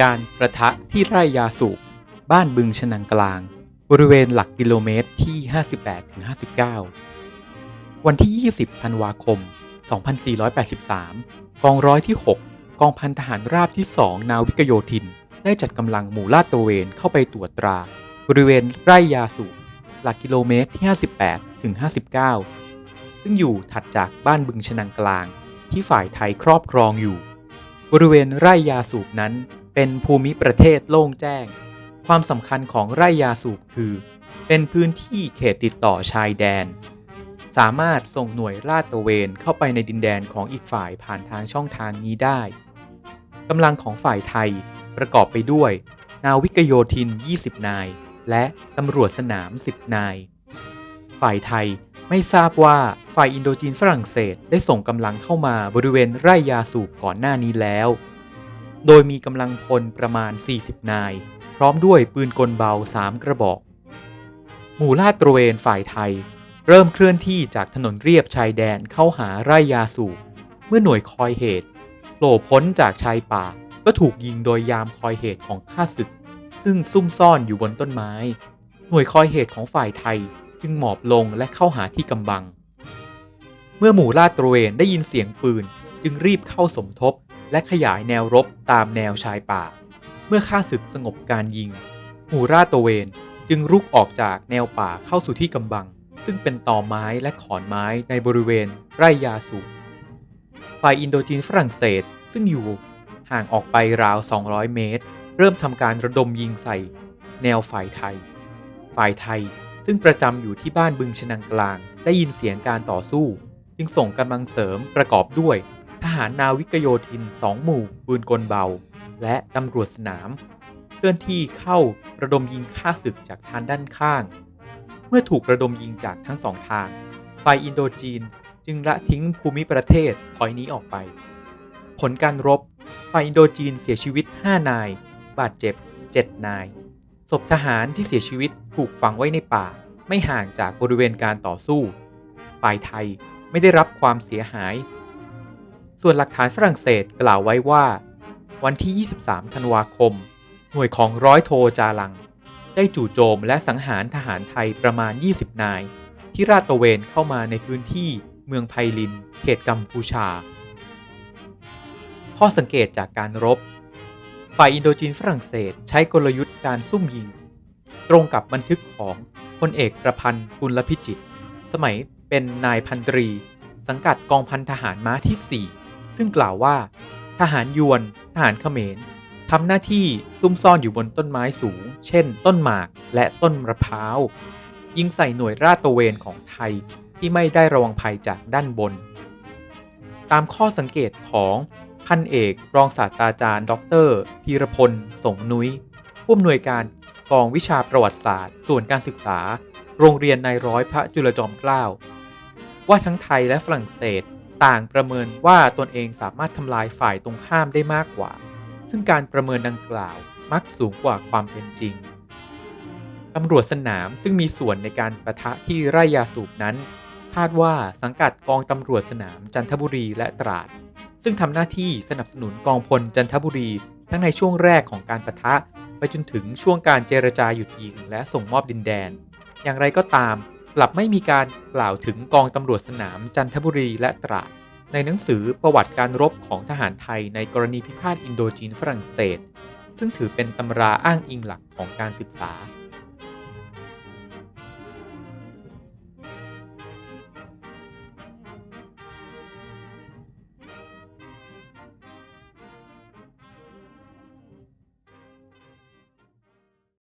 การประทะที่ไร่ยาสูบบ้านบึงชนังกลาง บริเวณหลักกิโลเมตรที่ 58-59 วันที่ 20 ธันวาคม 2483 กองร้อยที่ 6 กองพันทหารราบที่ 2 นาวิกโยธิน ได้จัดกำลังหมู่ลาดตระเวนเข้าไปตรวจตรา บริเวณไร่ยาสูบหลักกิโลเมตรที่ 58ถึง59 ซึ่งอยู่ถัดจากบ้านบึงชนังกลางที่ฝ่ายไทยครอบครองอยู่ บริเวณไร่ยาสูบนั้น เป็นภูมิประเทศโล่งแจ้ง ความสำคัญของไร่ยาสูบคือ เป็นพื้นที่เขตติดต่อชายแดน สามารถส่งหน่วยลาดตระเวนเข้าไปในดินแดนของอีกฝ่ายผ่านทางช่องทางนี้ได้กำลังของฝ่ายไทยประกอบไปด้วย นาวิกโยธิน 20 นาย และตำรวจสนาม 10 นาย ฝ่ายไทยไม่ทราบว่าฝ่ายอินโดจีนฝรั่งเศสได้ส่งกำลังเข้ามาบริเวณไร่ยาสูบก่อนหน้านี้แล้ว โดยมีกำลังพลประมาณ 40 นาย พร้อมด้วยปืนกลเบา 3 กระบอก หมู่ลาดตระเวนฝ่ายไทย เริ่มเคลื่อนที่จากถนนเรียบชายแดนเข้าหาไร่ยาสูบเมื่อหน่วยคอยเหตุโผล่พ้นจากชายป่าก็ถูกยิงโดยยามคอยเหตุของข้าศึก ซึ่งซุ่มซ่อนอยู่บนต้นไม้ หน่วยคอยเหตุของฝ่ายไทยจึงหมอบลงและเข้าหาที่กำบัง เมื่อหมู่ลาดตระเวนได้ยินเสียงปืนจึงรีบเข้าสมทบ และขยายแนวรบตามแนวชายป่า เมื่อข้าศึกสงบการยิงหมู่ลาตะเวนจึงรุกออกจากแนวป่าเข้าสู่ที่กำบัง ซึ่งเป็นตอไม้และขอนไม้ในบริเวณไร่ยาสูบฝ่ายอินโดจีนฝรั่งเศสซึ่งอยู่ห่างออกไปราว 200 เมตร เริ่มทำการระดมยิงใส่ แนวฝ่ายไทย ฝ่ายไทยซึ่งประจำอยู่ที่บ้านบึงชนังกลาง ได้ยินเสียงการต่อสู้ จึงส่งกำลังเสริมประกอบด้วย ทหารนาวิกโยธินสองหมู่ปืนกลเบา และตำรวจสนาม เคลื่อนที่เข้าระดมยิงฆ่าศึกจากทางด้านข้าง เมื่อถูกระดมยิงจากทั้งสองทาง ฝ่ายอินโดจีนจึงละทิ้งภูมิประเทศถอยนี้ออกไป ผลการรบ ฝ่ายอินโดจีนเสียชีวิต 5 นาย บาดเจ็บ 7 นาย ศพทหารที่เสียชีวิตถูกฝังไว้ในป่า ไม่ห่างจากบริเวณการต่อสู้ ฝ่ายไทยไม่ได้รับความเสียหาย ส่วนหลักฐานฝรั่งเศสกล่าวไว้ว่า วันที่ 23 ธันวาคม หน่วยของร้อยโทจาลัง ได้จู่โจมและสังหารทหารไทยประมาณ 20 นาย ที่ราดตระเวนเข้ามาในพื้นที่เมืองไพลิน เขตกัมพูชา ข้อสังเกตจากการรบ ฝ่ายอินโดจีนฝรั่งเศสใช้กลยุทธ์การซุ่มยิง ตรงกับบันทึกของพลเอกประพันธ์กุลพิจิต สมัยเป็นนายพันตรี สังกัดกองพันทหารม้าที่ 4 ซึ่งกล่าวว่า ทหารยวน ทหารเขมรทำหน้าที่ซุ่มซ่อนอยู่บนต้นไม้สูง เช่น ต้นหมากและต้นมะพร้าว ยิงใส่หน่วยราดตระเวนของไทยที่ไม่ได้ระวังภัยจากด้านบน ตามข้อสังเกตของพันเอกรองศาสตราจารย์ ดรพีรพล สงนุ้ยผู้อำนวยการกองวิชาประวัติศาสตร์ ส่วนการศึกษา โรงเรียนนายร้อยพระจุลจอมเกล้าว่าทั้งไทยและฝรั่งเศส ต่างประเมินว่าตนเองสามารถทำลายฝ่ายตรงข้ามได้มากกว่า ซึ่งการประเมินดังกล่าวมักสูงกว่าความเป็นจริงตำรวจสนามซึ่งมีส่วนในการประทะที่ไร่ยาสูบนั้นคาดว่าสังกัดกองตำรวจสนามจันทบุรีและตราด ซึ่งทำหน้าที่สนับสนุนกองพลจันทบุรี ทั้งในช่วงแรกของการประทะ ไปจนถึงช่วงการเจรจาหยุดยิงและส่งมอบดินแดน อย่างไรก็ตาม กลับไม่มีการกล่าวถึงกองตำรวจสนามจันทบุรีและตราด ในหนังสือประวัติการรบของทหารไทยในกรณีพิพาทอินโดจีนฝรั่งเศส ซึ่งถือเป็นตำราอ้างอิงหลักของการศึกษา